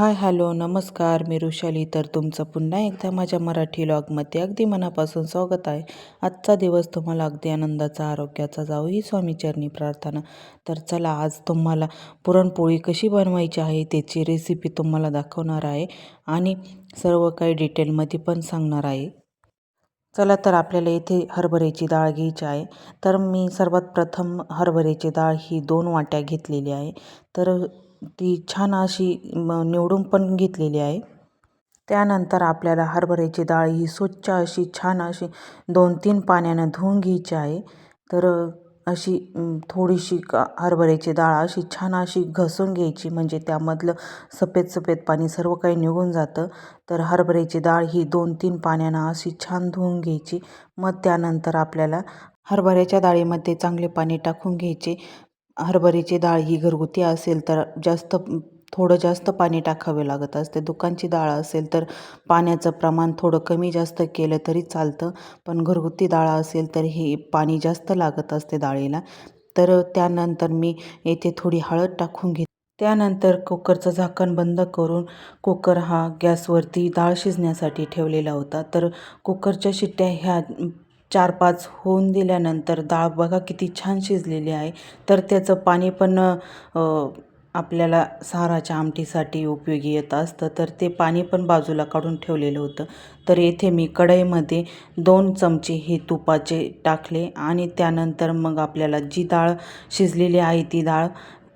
Hi hello नमस्कार मी ऋषाली तर तुमचं पुन्हा एकदा माझ्या मराठी लॉगमध्ये अगदी मनापासून स्वागत आहे. आजचा दिवस तुम्हाला अगदी आनंदाचा आरोग्याचा जाऊ ही स्वामीचरणी प्रार्थना. तर चला आज तुम्हाला पुरणपोळी कशी बनवायची आहे त्याची रेसिपी तुम्हाला दाखवणार आहे आणि सर्व काही डिटेलमध्ये पण सांगणार आहे. चला तर आपल्याला इथे हरभऱ्याची डाळ घ्यायची आहे. तर मी सर्वात प्रथम हरभऱ्याची डाळ ही दोन वाट्या घेतलेली आहे. तर ती छान अशी निवडून पण घेतलेली आहे. त्यानंतर आपल्याला हरभऱ्याची डाळ ही स्वच्छ अशी छान अशी दोन तीन पाण्यानं धुवून घ्यायची आहे. तर अशी थोडीशी का हरभऱ्याची डाळ अशी छान अशी घसून घ्यायची. म्हणजे त्यामधलं सफेद सफेद पाणी सर्व काही निघून जातं. तर हरभऱ्याची डाळ ही दोन तीन पाण्यानं अशी छान धुवून घ्यायची. मग त्यानंतर आपल्याला हरभऱ्याच्या डाळीमध्ये चांगले पाणी टाकून घ्यायचे. हरभऱ्याची डाळ ही घरगुती असेल तर जास्त थोडं जास्त पाणी टाकावे लागत असते. दुकानची डाळ असेल तर पाण्याचं प्रमाण थोडं कमी जास्त केलं तरी चालतं. पण घरगुती डाळ असेल तर हे पाणी जास्त लागत असते डाळीला. तर त्यानंतर मी येथे थोडी हळद टाकून घेते. त्यानंतर कुकरचं झाकण बंद करून कुकर हा गॅसवरती डाळ शिजण्यासाठी ठेवलेला होता. तर कुकरच्या शिट्ट्या ह्या चार पाच होऊन दिल्यानंतर डाळ बघा किती छान शिजलेली आहे. तर त्याचं पाणी पण आपल्याला साराच्या आमटीसाठी उपयोगी येत असतं तर ते पाणी पण बाजूला काढून ठेवलेलं होतं. तर येथे मी कढईमध्ये दोन चमचे हे तुपाचे टाकले आणि त्यानंतर मग आपल्याला जी डाळ शिजलेली आहे ती डाळ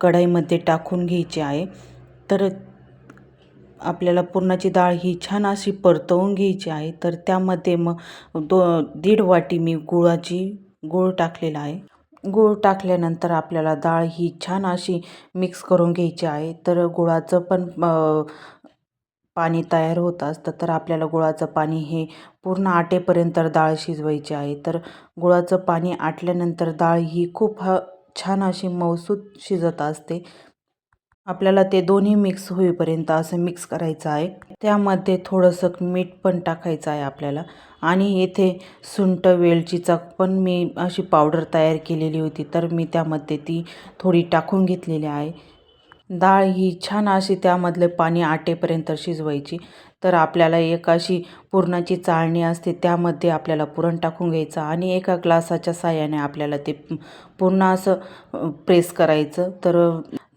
कढईमध्ये टाकून घ्यायची आहे. तर आपल्याला पुरणाची डाळ ही छान अशी परतवून घ्यायची आहे. तर त्यामध्ये मग दो दीड वाटी मी गुळाची गूळ टाकलेला आहे. गूळ टाकल्यानंतर आपल्याला डाळ ही छान अशी मिक्स करून घ्यायची आहे. तर गुळाचं पण पाणी तयार होत असतं. तर आपल्याला गुळाचं पाणी हे पूर्ण आटेपर्यंत डाळ शिजवायची आहे. तर गुळाचं पाणी आटल्यानंतर डाळ ही खूप ह छान अशी मऊसूत शिजत असते. आपल्याला ते दोन्ही मिक्स होईपर्यंत असं मिक्स करायचं आहे. त्यामध्ये थोडंसं मीठ पण टाकायचं आहे आपल्याला. आणि येथे सुंठ वेलचीचा पण मी अशी पावडर तयार केलेली होती तर मी त्यामध्ये ती थोडी टाकून घेतलेली आहे. डाळ ही छान अशी त्यामधले पाणी आटेपर्यंत शिजवायची तर आपल्याला एक अशी पुरणाची चाळणी असते त्यामध्ये आपल्याला पुरण टाकून घ्यायचं आणि एका ग्लासाच्या साह्याने आपल्याला ते पूर्ण असं प्रेस करायचं. तर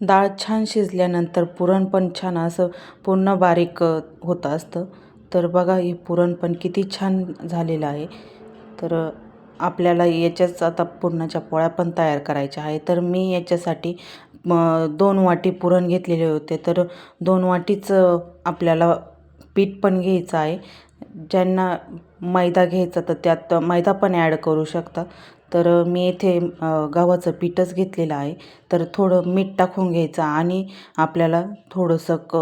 डाळ छान शिजल्यानंतर पुरण पण छान असं पूर्ण बारीक होत असतं. तर बघा हे पुरण पण किती छान झालेलं आहे. तर आपल्याला याच्याच आता पुरणाच्या पोळ्या पण तयार करायच्या आहे तर मी याच्यासाठी दोन वाटी पुरण घेतलेले होते. तर दोन वाटीच आपल्याला पीठ पण घ्यायचं आहे. ज्यांना मैदा घ्यायचा तर त्यात मैदा पण ॲड करू शकता. तर मी इथे गव्हाचं पीठच घेतलेलं आहे. तर थोडं मीठ टाकून घ्यायचं आणि आपल्याला थोडंसं क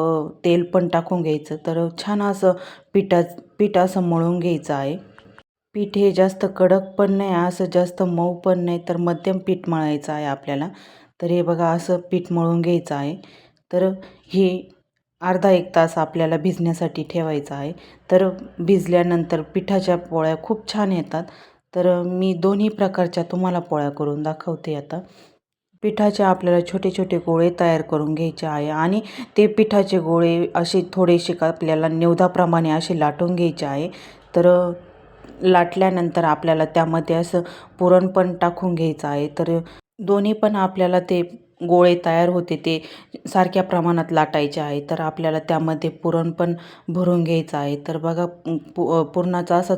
तेल पण टाकून घ्यायचं. तर छान असं पिठा पीठ असं मळून घ्यायचं आहे. पीठ हे जास्त कडक पण नाही असं जास्त मऊ पण नाही तर मध्यम पीठ मळायचं आहे आपल्याला. तर हे बघा असं पीठ मळून घ्यायचं आहे. तर हे अर्धा एक तास आपल्याला भिजण्यासाठी ठेवायचं आहे. तर भिजल्यानंतर पिठाच्या पोळ्या खूप छान येतात. तर मी दोन्ही प्रकारच्या तुम्हाला पोळ्या करून दाखवते आता. पिठाचे आपल्याला छोटे छोटे गोळे तयार करून घ्यायचे आहे आणि ते पिठाचे गोळे असे थोडेसे आपल्याला निवदाप्रमाणे असे लाटून घ्यायचे आहे. तर लाटल्यानंतर आपल्याला त्यामध्ये असं पुरण पण टाकून घ्यायचं आहे. तर दोन्ही पण आपल्याला ते गोळे तयार होते ते सारख्या प्रमाणात लाटायचे आहे. तर आपल्याला त्यामध्ये पुरण पण भरून घ्यायचं आहे. तर बघा पु पुरणाचा असं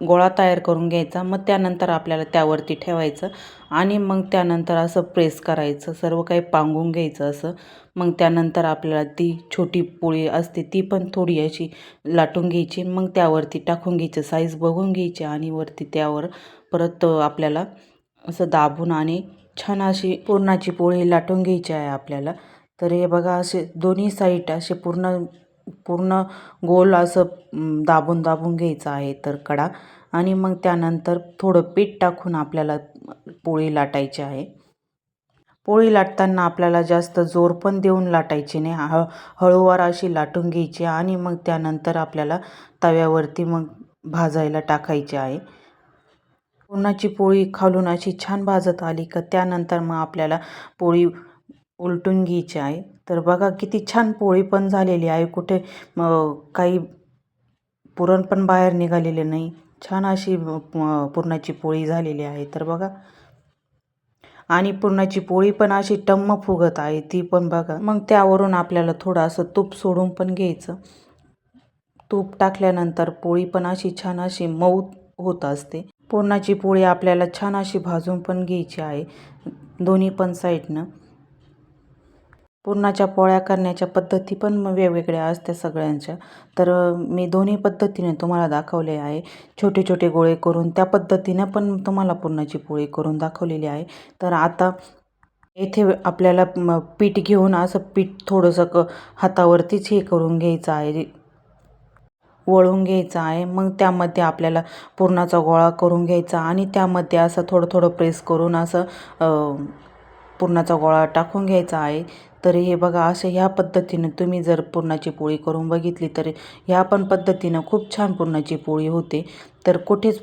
गोळा तयार करून घ्यायचा मग त्यानंतर आपल्याला त्यावरती ठेवायचं आणि मग त्यानंतर असं प्रेस करायचं सर्व काही पांगून घ्यायचं असं. मग त्यानंतर आपल्याला ती छोटी पोळी असते ती पण थोडी अशी लाटून घ्यायची मग त्यावरती टाकून घ्यायचं साईज बघून घ्यायची आणि वरती त्यावर परत आपल्याला असं दाबून आणि छान अशी पुरणाची पोळी लाटून घ्यायची आहे आपल्याला. तर हे बघा असे दोन्ही साईड असे पूर्ण पूर्ण गोल असं दाबून दाबून घ्यायचं आहे तर कडा. आणि मग त्यानंतर थोडं पीठ टाकून आपल्याला पोळी लाटायची आहे. पोळी लाटताना आपल्याला जास्त जोर पण देऊन लाटायची नाही. ह हळूवार अशी लाटून घ्यायची आणि मग त्यानंतर आपल्याला तव्यावरती मग भाजायला टाकायची आहे. पुरणाची पोळी खालून अशी छान भाजत आली का त्यानंतर मग आपल्याला पोळी उलटून घ्यायची आहे तर बघा किती छान पोळी पण झालेली आहे. कुठे काही पुरण पण बाहेर निघालेले नाही. छान अशी पुरणाची पोळी झालेली आहे. तर बघा. आणि पुरणाची पोळी पण अशी टम्म फुगत आहे. ती पण बघा. मग त्यावरून आपल्याला थोडं असं तूप सोडून पण घ्यायचं. तूप टाकल्यानंतर पोळी पण अशी छान अशी मऊ होत असते. पुरणाची पोळी आपल्याला छान अशी भाजून पण घ्यायची आहे. दोन्ही पण साईडनं पुरणाच्या पोळ्या करण्याच्या पद्धती पण वेगवेगळ्या असत्या सगळ्यांच्या. तर मी दोन्ही पद्धतीने तुम्हाला दाखवले आहे. छोटे छोटे गोळे करून त्या पद्धतीनं पण तुम्हाला पुरणाची पोळी करून दाखवलेली आहे. तर आता येथे आपल्याला पीठ घेऊन असं पीठ थोडंसं क हातावरतीच हे करून घ्यायचं आहे. वळून घ्यायचं आहे. मग त्यामध्ये आपल्याला पुरणाचा गोळा करून घ्यायचा आणि त्यामध्ये असं थोडं थोडं प्रेस करून असं पुरणाचा गोळा टाकून घ्यायचा आहे. तरी हे बघा असं ह्या पद्धतीनं तुम्ही जर पुरणाची पोळी करून बघितली तर ह्या पण पद्धतीनं खूप छान पुरणाची पोळी होते. तर कुठेच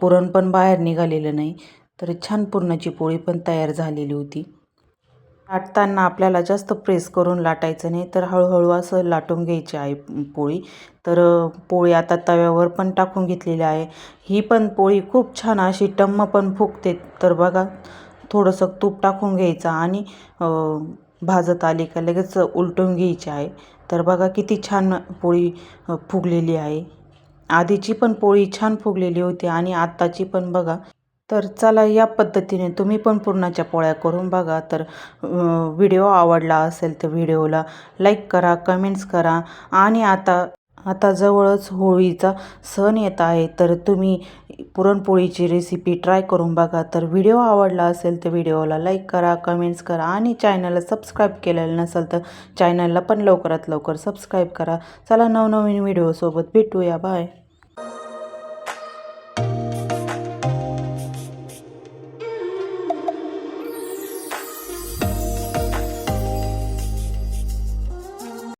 पुरण पण बाहेर निघालेलं नाही. तर छान पुरणाची पोळी पण तयार झालेली होती. लाटताना आपल्याला जास्त प्रेस करून लाटायचं नाही तर हळूहळू असं लाटून घ्यायची आहे पोळी. तर पोळी आता तव्यावर पण टाकून घेतलेली आहे. ही पण पोळी खूप छान अशी टम्म पण फुगते. तर बघा थोडंसं तूप टाकून घ्यायचं आणि भाजत आली का लगेच उलटून घ्यायची आहे. तर बघा किती छान पोळी फुगलेली आहे. आधीची पण पोळी छान फुगलेली होती आणि आत्ताची पण बघा. तर चला या पद्धतीने तुम्ही पण पुरणाच्या पोळ्या करून बघा. तर व्हिडिओ आवडला असेल तर व्हिडिओला लाईक करा कमेंट्स करा आणि आता आता जवळच होळीचा सण येत आहे तर तुम्ही पुरणपोळीची रेसिपी ट्राय करून बघा. तर व्हिडिओ आवडला असेल तर व्हिडिओला लाईक करा कमेंट्स करा आणि चॅनलला सबस्क्राईब केलेलं नसेल तर चॅनलला पण लवकरात लवकर सबस्क्राईब करा. चला नवनवीन व्हिडिओसोबत भेटूया. बाय